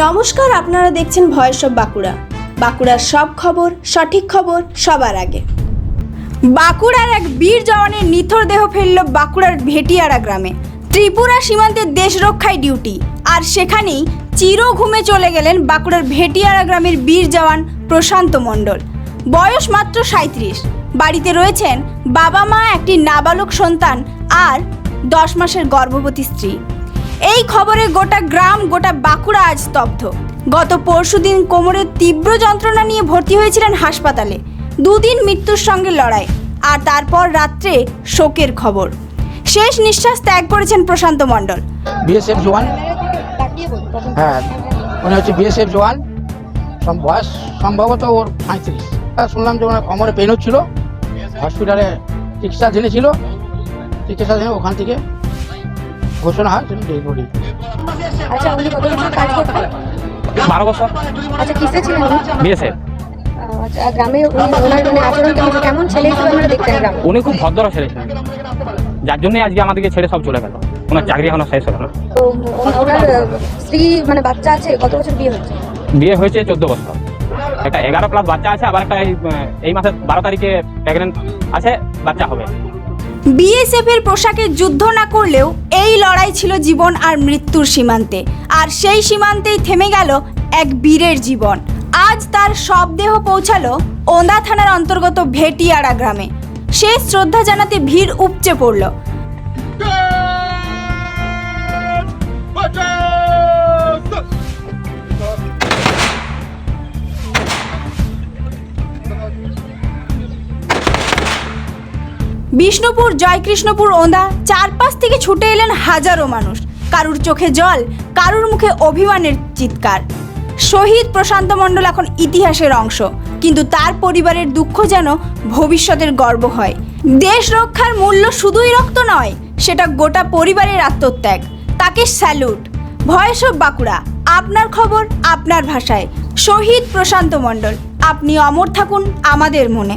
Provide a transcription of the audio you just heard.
নমস্কার, আপনারা দেখছেন ভয়েস অফ বাঁকুড়া। বাঁকুড়ার সব খবর, সঠিক খবর সবার আগে। বাঁকুড়ার এক বীর জওয়ানের নিথর দেহ ফেলল বাঁকুড়ার ভেটিয়ারা গ্রামে। ত্রিপুরা সীমান্তের দেশ রক্ষায় ডিউটি। আর সেখানেই চির ঘুমে চলে গেলেন বাঁকুড়ার ভেটিয়ারা গ্রামের বীর জওয়ান প্রশান্ত মণ্ডল। বয়স মাত্র সাঁত্রিশ বাড়িতে রয়েছেন বাবা মা, একটি নাবালক সন্তান আর দশ মাসের গর্ভবতী স্ত্রী। এই খবরে গোটা গ্রাম, গোটা বাঁকুড়া আজ স্তব্ধ। গত পরশুদিন কোমরের তীব্র যন্ত্রণা নিয়ে ভর্তি হয়েছিলেন হাসপাতালে। দুদিন মৃত্যুর সঙ্গে লড়াই, আর তারপর রাত্রে শোকের খবর। শেষ নিঃশ্বাস ত্যাগ করেছেন প্রশান্ত মণ্ডল। বিএসএফ জওয়ান? হ্যাঁ উনি হচ্ছে বিএসএফ জওয়ান। বয়স সম্ভবত ওর পঁয়ত্রিশ। শুনলাম যে ওনার কোমরে পেন হচ্ছিল। হসপিটালে চিকিৎসা ছিল। চিকিৎসা ওখান থেকে ঘোষণা হয় তিনি ডেড বডি আচ্ছা উনি কত বছর কাজ করতেন বারো বছর। আচ্ছা কিসে ছিলেন উনি? বিএসএফ আচ্ছা, গ্রামে উনি ওনার মানে আচরণ কেমন কেমন ছেলে হিসেবে আমরা দেখতেন গ্রামে? উনি খুব ভদ্র ছেলে ছিলেন যার জন্যই আজকে আমাদেরকে ছেড়ে সব চলে গেল। ওনার চাকরি এখনও শেষ হলো না। তো ওনার স্ত্রী মানে বাচ্চা আছে কত বছর বিয়ে হচ্ছে বিয়ে হয়েছে চোদ্দ বছর। একটা এগারো প্লাস বাচ্চা আছে আবার একটা এই, এই মাসের বারো তারিখে প্রেগনেন্ট আছে বাচ্চা হবে। বিএসএফ এর পোশাকে যুদ্ধ না করলেও এই লড়াই ছিল জীবন আর মৃত্যুর সীমান্তে। আর সেই সীমান্তেই থেমে গেল এক বীরের জীবন। আজ তার সব দেহ পৌঁছালো ওন্দা থানার অন্তর্গত ভেটিয়াড়া গ্রামে। শেষ শ্রদ্ধা জানাতে ভিড় উপচে পড়ল। বিষ্ণুপুর, জয়কৃষ্ণপুর ওন্দা চারপাশ থেকে ছুটে এলেন হাজারো মানুষ। কারুর চোখে জল, কারুর মুখে অভিমানের চিৎকার। শহীদ প্রশান্ত মণ্ডল এখন ইতিহাসের অংশ, কিন্তু তার পরিবারের দুঃখ যেন ভবিষ্যতের গর্ব হয়। দেশ রক্ষার মূল্য শুধুই রক্ত নয়, সেটা গোটা পরিবারের আত্মত্যাগ। তাকে স্যালুট। ভয়েস অফ বাঁকুড়া, আপনার খবর আপনার ভাষায়। শহীদ প্রশান্ত মণ্ডল, আপনি অমর থাকুন আমাদের মনে।